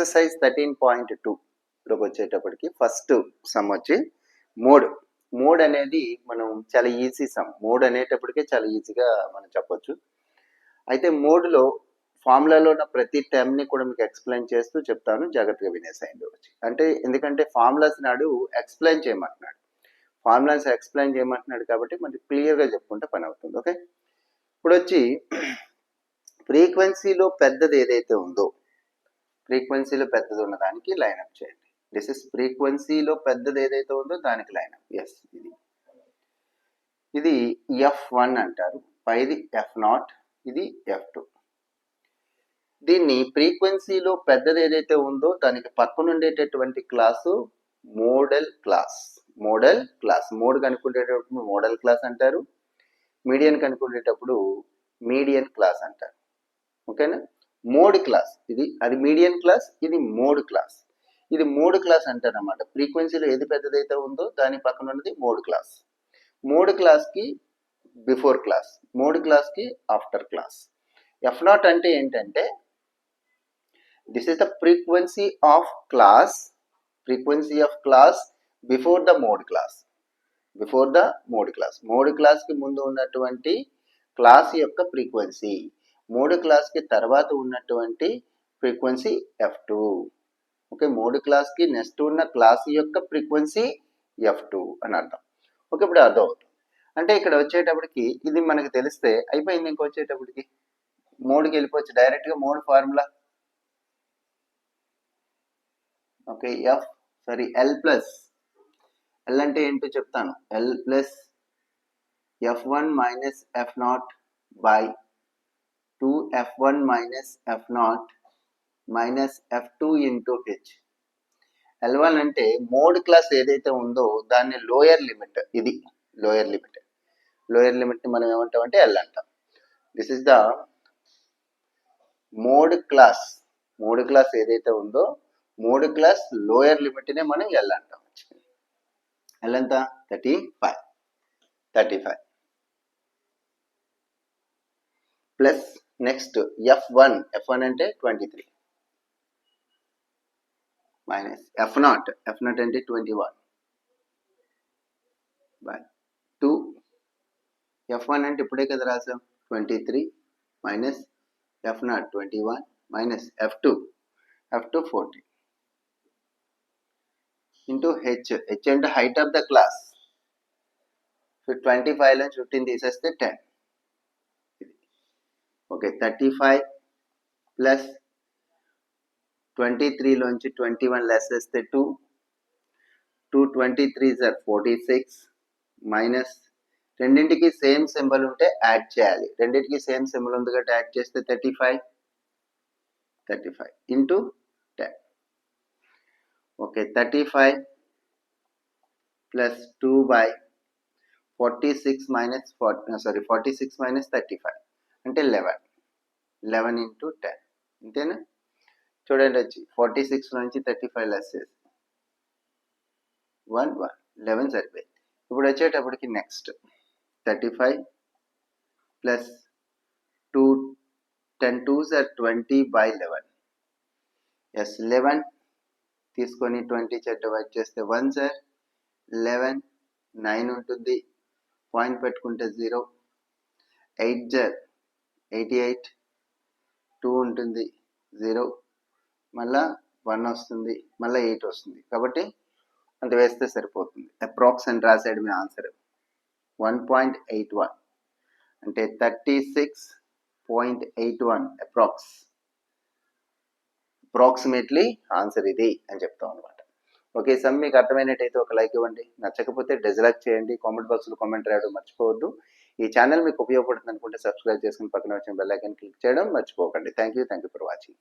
Exercise thirteen point టూలోకి వచ్చేటప్పటికి first sum వచ్చి మోడ్ మోడ్ అనేది మనం చాలా ఈజీ సమ్ మోడ్ అనేటప్పటికే చాలా ఈజీగా మనం చెప్పొచ్చు. అయితే మోడ్లో ఫార్ములాలో ఉన్న ప్రతి టర్మ్ని కూడా మీకు ఎక్స్ప్లెయిన్ చేస్తూ చెప్తాను. జాగ్రత్తగా వినేసాయండి వచ్చి అంటే ఎందుకంటే ఫార్ములాస్ నాడు ఎక్స్ప్లెయిన్ చేయమంటున్నాడు. ఫార్ములాస్ ఎక్స్ప్లెయిన్ చేయమంటున్నాడు కాబట్టి మనకి క్లియర్గా చెప్పుకుంటే పని అవుతుంది. ఓకే ఇప్పుడు వచ్చి ఫ్రీక్వెన్సీలో పెద్దది ఏదైతే ఉందో ఫ్రీక్వెన్సీలో పెద్దది ఉన్న దానికి లైన్అప్ చేయండి. దిస్ ఇస్ ఫ్రీక్వెన్సీలో పెద్దది ఏదైతే ఉందో దానికి లైన్అప్ ఎస్ ఇది. ఇది ఎఫ్ వన్ అంటారు. పైది ఎఫ్ నాట్ ఇది ఎఫ్ టూ దీన్ని ఫ్రీక్వెన్సీలో పెద్దది ఏదైతే ఉందో దానికి పక్కన ఉండేటటువంటి class modal class modal class mode కనుక్కునేటప్పుడు modal class అంటారు. మీడియన్ కనుక్కునేటప్పుడు మీడియన్ క్లాస్ అంటారు. ఓకేనా మోడ్ క్లాస్. ఇది అది మీడియం క్లాస్ ఇది మోడ్ క్లాస్. ఇది మోడ్ క్లాస్ అంటారనమాట ఫ్రీక్వెన్సీలో ఏది పెద్దదైతే ఉందో దాని పక్కన ఉన్నది మోడ్ క్లాస్. మోడ్ క్లాస్కి బిఫోర్ క్లాస్ మోడ్ క్లాస్కి ఆఫ్టర్ క్లాస్. ఎఫ్ నాట్ అంటే ఏంటంటే this is the frequency of class frequency of class before the mode class before the mode class mode క్లాస్కి ముందు ఉన్నటువంటి క్లాస్ యొక్క ఫ్రీక్వెన్సీ మూడు క్లాస్కి తర్వాత ఉన్నటువంటి ఫ్రీక్వెన్సీ ఎఫ్ టూ. ఓకే మూడు క్లాస్కి నెక్స్ట్ ఉన్న క్లాస్ యొక్క ఫ్రీక్వెన్సీ ఎఫ్ టూ అని అర్థం. ఓకే ఇప్పుడు అర్థం అవుతుంది అంటే ఇక్కడ వచ్చేటప్పటికి ఇది మనకు తెలిస్తే అయిపోయింది ఇంక వచ్చేటప్పటికి? మూడుకి వెళ్ళిపోవచ్చు డైరెక్ట్గా మూడు formula. Okay F sorry L plus. L అంటే ఏంటో చెప్తాను. L plus F one minus F nought by two F one minus F nought minus F two into H L one అంటే మోడ్ క్లాస్ ఏదైతే ఉందో దాన్ని లోయర్ లిమిట్ ఇది lower limit lower limit మనం ఏమంటాం అంటే ఎల్ అంటాం. This is the mode class mode class ఏదైతే ఉందో మోడ్ క్లాస్ లోయర్ లిమిట్నే మనం ఎల్ అంటాం. ఎల్ ఎంత? Thirty five thirty five plus next F one F one అంటే twenty three. Minus F nought F nought అంటే twenty one. By two F one అంటే ఇప్పుడే కదా రాసాం twenty three minus F nought twenty one minus F two F two forty. Into H H అంటే height of the class. Twenty five నుంచి fifteen తీసేస్తే ten okay thirty five plus twenty త్రీలోంచి twenty one less వేస్తే two two twenty three sir forty six minus రెండింటికి same symbol ఉంటే add చేయాలి. రెండింటికి same symbol ఉంది కాబట్టి యాడ్ చేస్తే thirty five thirty five into ten okay thirty five plus two by forty six minus forty sorry forty six minus thirty five అంటే eleven eleven into ten అంతేనా చూడండి వచ్చి ఫార్టీ సిక్స్ నుంచి thirty five less చేసి. One one eleven సరిపోయింది. ఇప్పుడు వచ్చేటప్పటికి next thirty five plus two ten two sir twenty by eleven yes eleven తీసుకొని ట్వంటీ చెట్టు వైట్ చేస్తే వన్ సార్ లెవెన్ నైన్ ఉంటుంది. పాయింట్ పెట్టుకుంటే జీరో ఎయిట్ జర్ ఎయిటీ ఎయిట్ టూ ఉంటుంది జీరో మళ్ళా వన్ వస్తుంది మళ్ళీ ఎయిట్ వస్తుంది. కాబట్టి అంత వేస్తే సరిపోతుంది. అప్రాక్స్ అని రాసాడు మీ answer one point eight one అంటే thirty six point eight one approx approximately answer ఇది అని చెప్తాం అనమాట ఓకే సమ్ మీకు అర్థమైనట్టయితే ఒక లైక్ ఇవ్వండి. నచ్చకపోతే డిజ్లైక్ చేయండి. కామెంట్ బాక్స్లో కామెంట్ రాయడం మర్చిపోవద్దు. ఈ ఛానల్ మీకు ఉపయోగపడుతుంది అనుకుంటే సబ్స్క్రైబ్ చేసుకుని పక్కన వచ్చిన బెల్ ఐకాన్ క్లిక్ చేయడం మర్చిపోకండి. Thank you thank you for watching